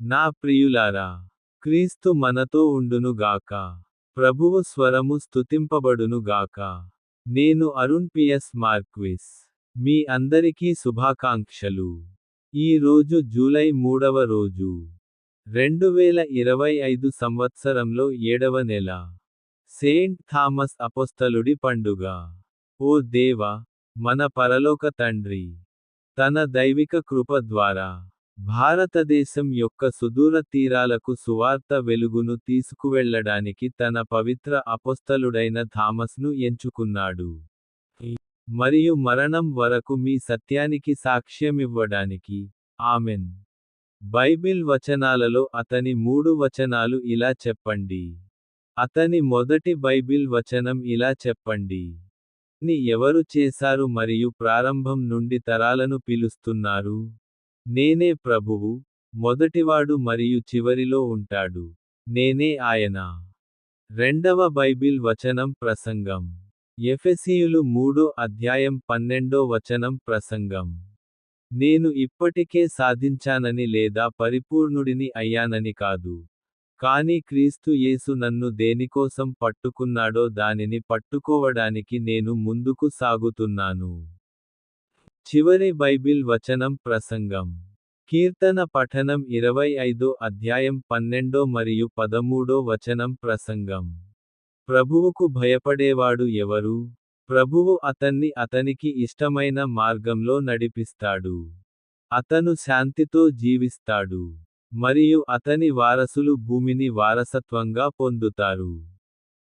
నా ప్రియులారా క్రీస్తు మనతో ఉండును గాక ప్రభువు స్వరము స్తుతింపబడును గాక. నేను అరుణ్ పిఎస్ మార్క్విస్. మీ అందరికీ శుభాకాంక్షలు. ఈ రోజు జూలై మూడవ రోజు. రెండు వేల ఇరవై ఐదు సంవత్సరంలో ఏడవ నెల. సెయింట్ థామస్ అపోస్తలుడి పండుగ. ఓ దేవ మన పరలోక తండ్రి. తన దైవిక కృప ద్వారా. భారతదేశం యొక్క సుదూర తీరాలకు సువార్త వెలుగును తీసుకువెళ్ళడానికి తన పవిత్ర అపొస్తలుడైన థామస్ను ఎంచుకున్నాడు. మరియు మరణం వరకు మీ సత్యానికి సాక్ష్యమివ్వడానికి. ఆమెన్. బైబిల్ వచనాలలో అతని మూడు వచనాలు ఇలా చెప్పండి. అతని మొదటి బైబిల్ వచనం ఇలా చెప్పండి. ని ఎవరు చేశారు మరియు ప్రారంభం నుండి తరాలను పిలుస్తున్నారు? నేనే ప్రభువు మొదటివాడు మరియు చివరిలో ఉంటాడు. నేనే ఆయన. రెండవ బైబిల్ వచనం ప్రసంగం. ఎఫెసీయులు మూడో అధ్యాయం పన్నెండో వచనం ప్రసంగం. నేను ఇప్పటికే సాధించానని లేదా పరిపూర్ణుడిని అయ్యానని కాదు. కాని క్రీస్తు యేసు నన్ను దేనికోసం పట్టుకున్నాడో దానిని పట్టుకోవడానికి నేను ముందుకు సాగుతున్నాను. చివరి బైబిల్ వచనం ప్రసంగం. కీర్తన పఠనం ఇరవై ఐదో అధ్యాయం పన్నెండో మరియు పదమూడో వచనం ప్రసంగం. ప్రభువుకు భయపడేవాడు ఎవరు? ప్రభువు అతన్ని అతనికి ఇష్టమైన మార్గంలో నడిపిస్తాడు. అతను శాంతితో జీవిస్తాడు. మరియు అతని వారసులు భూమిని వారసత్వంగా పొందుతారు.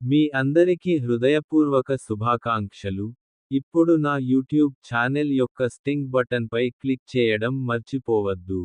మీ అందరికీ హృదయపూర్వక శుభాకాంక్షలు. ఇప్పుడు నా యూట్యూబ్ ఛానెల్ యొక్క స్టింగ్ బటన్పై క్లిక్ చేయడం మర్చిపోవద్దు.